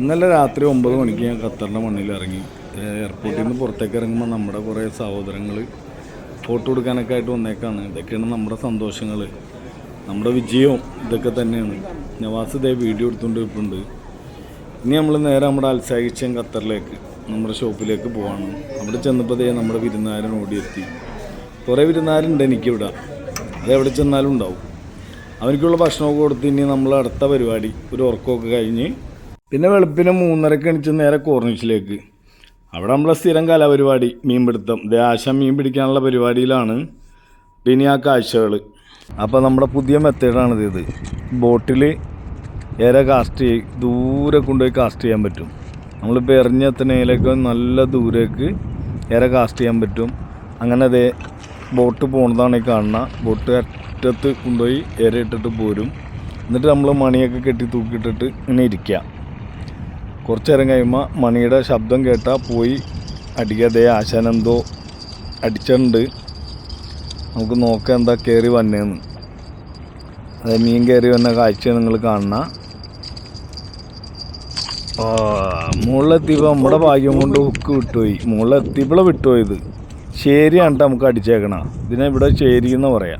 ഇന്നലെ രാത്രി ഒമ്പത് മണിക്ക് ഞാൻ ഖത്തറിന്റെ മണ്ണിൽ ഇറങ്ങി. എയർപോർട്ടിൽ നിന്ന് പുറത്തേക്ക് ഇറങ്ങുമ്പോൾ നമ്മുടെ കുറേ സഹോദരങ്ങൾ ഫോട്ടോ എടുക്കാനൊക്കെ ആയിട്ട് വന്നേക്കാണ്. ഇതൊക്കെയാണ് നമ്മുടെ സന്തോഷങ്ങൾ നമ്മുടെ വിജയവും ഇതൊക്കെ തന്നെയാണ്. നവാസ് ഇതേ വീഡിയോ എടുത്തുകൊണ്ട് ഇരിപ്പുണ്ട് ഇനി നമ്മൾ നേരെ നമ്മുടെ അൽസാഹിച്ചൻ ഖത്തറിലേക്ക് നമ്മുടെ ഷോപ്പിലേക്ക് പോവാണ്. അവിടെ ചെന്നപ്പോൾ ദേ നമ്മുടെ വിരുന്നുകാരൻ ഓടിയെത്തി. കുറേ വിരുന്നുകാരുണ്ട് എനിക്കിവിടെ. അത് എവിടെ ചെന്നാലും ഉണ്ടാവും. അവനിക്കുള്ള ഭക്ഷണമൊക്കെ കൊടുത്ത് ഇനി നമ്മൾ അടുത്ത പരിപാടി ഒരു ഉറക്കമൊക്കെ കഴിഞ്ഞ് പിന്നെ വെളുപ്പിന് മൂന്നരക്ക് എണിച്ച് നേരെ കോർണിഷിലേക്ക് അവിടെ നമ്മളെ സ്ഥിരം കലാപരിപാടി മീൻ പിടുത്തം ദേശ മീൻ പിടിക്കാനുള്ള പരിപാടിയിലാണ് പിന്നെ ആ കാഴ്ചകൾ അപ്പോൾ നമ്മുടെ പുതിയ മെത്തേഡാണിത് ഇത്. ബോട്ടിൽ ഏറെ കാസ്റ്റ് ചെയ്യും ദൂരെ കൊണ്ടുപോയി കാസ്റ്റ് ചെയ്യാൻ പറ്റും. നമ്മളിപ്പോൾ എറിഞ്ഞെത്തണേലൊക്കെ നല്ല ദൂരേക്ക് ഏറെ കാസ്റ്റ് ചെയ്യാൻ പറ്റും. അങ്ങനെ അതേ ബോട്ട് പോണതാണ് ഈ കാണുന്ന. ബോട്ട് അറ്റത്ത് കൊണ്ടുപോയി ഏറെ ഇട്ടിട്ട് പോരും. എന്നിട്ട് നമ്മൾ മണിയൊക്കെ കെട്ടി തൂക്കിയിട്ടിട്ട് ഇങ്ങനെ ഇരിക്കുക കുറച്ച് നേരം കഴിയുമ്പോൾ മണിയുടെ ശബ്ദം കേട്ടാൽ പോയി. അടിക്കാതെ ആശാനെന്തോ അടിച്ചിട്ടുണ്ട്. നമുക്ക് നോക്കാം എന്താ കയറി വന്നേന്ന്. അതെ മീൻ കയറി വന്ന കാഴ്ച നിങ്ങൾ ആ മുകളിലെത്തിയപ്പോൾ നമ്മുടെ ഭാഗ്യം കൊണ്ട് ഹുക്ക് വിട്ടുപോയി. മുകളിലെത്തിയപ്പോഴെ വിട്ടുപോയത്. ശരിയാണ് നമുക്ക് അടിച്ചേക്കണ. ഇതിനെ ഇവിടെ ശരി എന്ന് പറയാം.